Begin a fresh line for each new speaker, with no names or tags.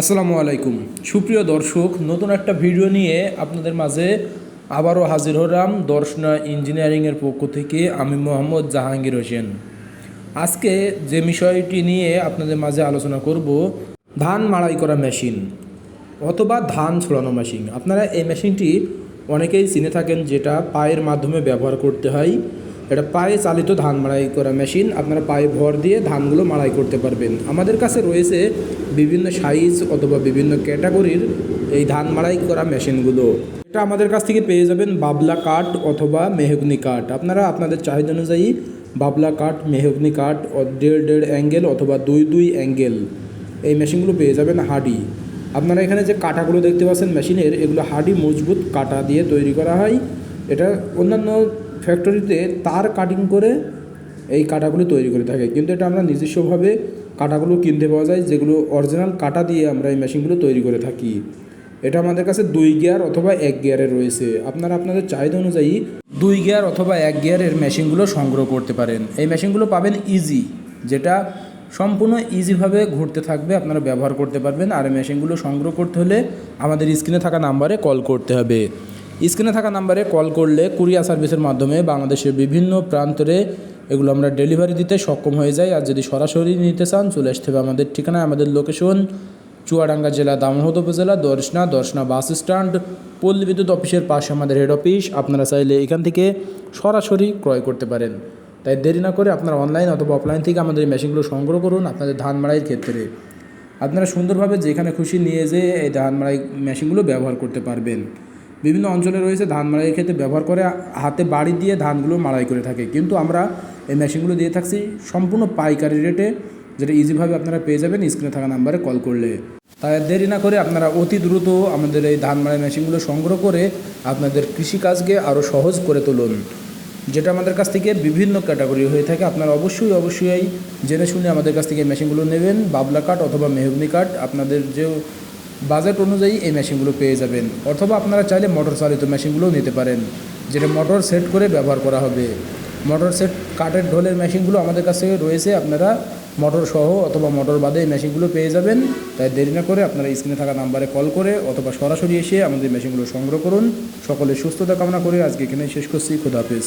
আসসালামু আলাইকুম। সুপ্রিয় দর্শক, নতুন একটা ভিডিও নিয়ে আপনাদের মাঝে আবারও হাজির হলাম দর্শনা ইঞ্জিনিয়ারিংয়ের পক্ষ থেকে। আমি মোহাম্মদ জাহাঙ্গীর হোসেন। আজকে যে বিষয়টি নিয়ে আপনাদের মাঝে আলোচনা করব, ধান মাড়াই করা মেশিন অথবা ধান ছড়ানো মেশিন। আপনারা এই মেশিনটি অনেকেই চিনে থাকেন, যেটা পায়ের মাধ্যমে ব্যবহার করতে হয়। এটা পায়ে চালিত ধান মাড়াই করা মেশিন। আপনারা পায়ে ভর দিয়ে ধানগুলো মাড়াই করতে পারবেন। আমাদের কাছে রয়েছে বিভিন্ন সাইজ অথবা বিভিন্ন ক্যাটাগরির এই ধান মাড়াই করা মেশিনগুলো। এটা আমাদের কাছ থেকে পেয়ে যাবেন বাবলা কাঠ অথবা মেহগনি কাঠ। আপনারা আপনাদের চাহিদা অনুযায়ী বাবলা কাঠ, মেহগনি কাঠ দেড় দেড় অ্যাঙ্গেল অথবা দুই দুই অ্যাঙ্গেল এই মেশিনগুলো পেয়ে যাবেন হাডি। আপনারা এখানে যে কাঁটাগুলো দেখতে পাচ্ছেন মেশিনের, এগুলো হাডি মজবুত কাঁটা দিয়ে তৈরি করা হয়। এটা অন্যান্য ফ্যাক্টরিতে তার কাটিং করে এই কাঁটাগুলো তৈরি করে থাকে। কিন্তু এটা আমরা নিজস্বভাবে কাঁটাগুলো কিনতে পাওয়া যায়, যেগুলো অরিজিনাল কাঁটা দিয়ে আমরা এই মেশিনগুলো তৈরি করে থাকি। এটা আমাদের কাছে দুই গিয়ার অথবা এক গিয়ারে রয়েছে। আপনারা আপনাদের চাহিদা অনুযায়ী দুই গিয়ার অথবা এক গিয়ারের মেশিনগুলো সংগ্রহ করতে পারেন। এই মেশিনগুলো পাবেন ইজি যেটা সম্পূর্ণ ইজিভাবে ঘুরতে থাকবে, আপনারা ব্যবহার করতে পারবেন। আর এই মেশিনগুলো সংগ্রহ করতে হলে আমাদের স্ক্রিনে থাকা নাম্বারে কল করতে হবে। স্ক্রিনে থাকা নাম্বারে কল করলে কুরিয়ার সার্ভিসের মাধ্যমে বাংলাদেশের বিভিন্ন প্রান্তরে এগুলো আমরা ডেলিভারি দিতে সক্ষম হয়ে যাই। আর যদি সরাসরি নিতে চান, চলে আসতে হবে আমাদের ঠিকানায়। আমাদের লোকেশন চুয়াডাঙ্গা জেলা, দামোহদ উপজেলা, দর্শনা দর্শনা বাস স্ট্যান্ড, পল্লী বিদ্যুৎ অফিসের পাশে আমাদের হেড অফিস আপনারা চাইলে এখান থেকে সরাসরি ক্রয় করতে পারেন। তাই দেরি না করে আপনারা অনলাইন অথবা অফলাইন থেকে আমাদের এই মেশিনগুলো সংগ্রহ করুন আপনাদের ধান মাড়াইয়ের ক্ষেত্রে। আপনারা সুন্দরভাবে যেখানে খুশি নিয়ে যেয়ে এই ধান মাড়াই মেশিনগুলো ব্যবহার করতে পারবেন। বিভিন্ন অঞ্চলে রয়েছে ধান মাড়াইয়ের ক্ষেত্রে ব্যবহার করে হাতে বাড়ি দিয়ে ধানগুলো মাড়াই করে থাকে। কিন্তু আমরা এই মেশিনগুলো দিয়ে থাকছি সম্পূর্ণ পাইকারি রেটে যেটা ইজিভাবে আপনারা পেয়ে যাবেন স্ক্রিনে থাকা নাম্বারে কল করলে। তাই দেরি না করে আপনারা অতি দ্রুত আমাদের এই ধান মাড়াই মেশিনগুলো সংগ্রহ করে আপনাদের কৃষিকাজকে আরও সহজ করে তুলুন, যেটা আমাদের কাছ থেকে বিভিন্ন ক্যাটাগরি হয়ে থাকে। আপনারা অবশ্যই অবশ্যই জেনে শুনে আমাদের কাছ থেকে মেশিনগুলো নেবেন। বাবলা কাঠ অথবা মেহগনি কাঠ, আপনাদের যে বাজেট অনুযায়ী এই মেশিনগুলো পেয়ে যাবেন। অথবা আপনারা চাইলে মোটর চালিত মেশিনগুলোও নিতে পারেন, যেটা মোটর সেট করে ব্যবহার করা হবে। মোটর সেট কাঠের ঢোলের মেশিনগুলো আমাদের কাছে রয়েছে, আপনারা মোটর সহ অথবা মোটর বাদে এই মেশিনগুলো পেয়ে যাবেন। তাই দেরি না করে আপনারা স্ক্রিনে থাকা নাম্বারে কল করে অথবা সরাসরি এসে আমাদের মেশিনগুলো সংগ্রহ করুন। সকলে সুস্থতা কামনা করে আজকে এখানে শেষ করছি। খুদাহাফিজ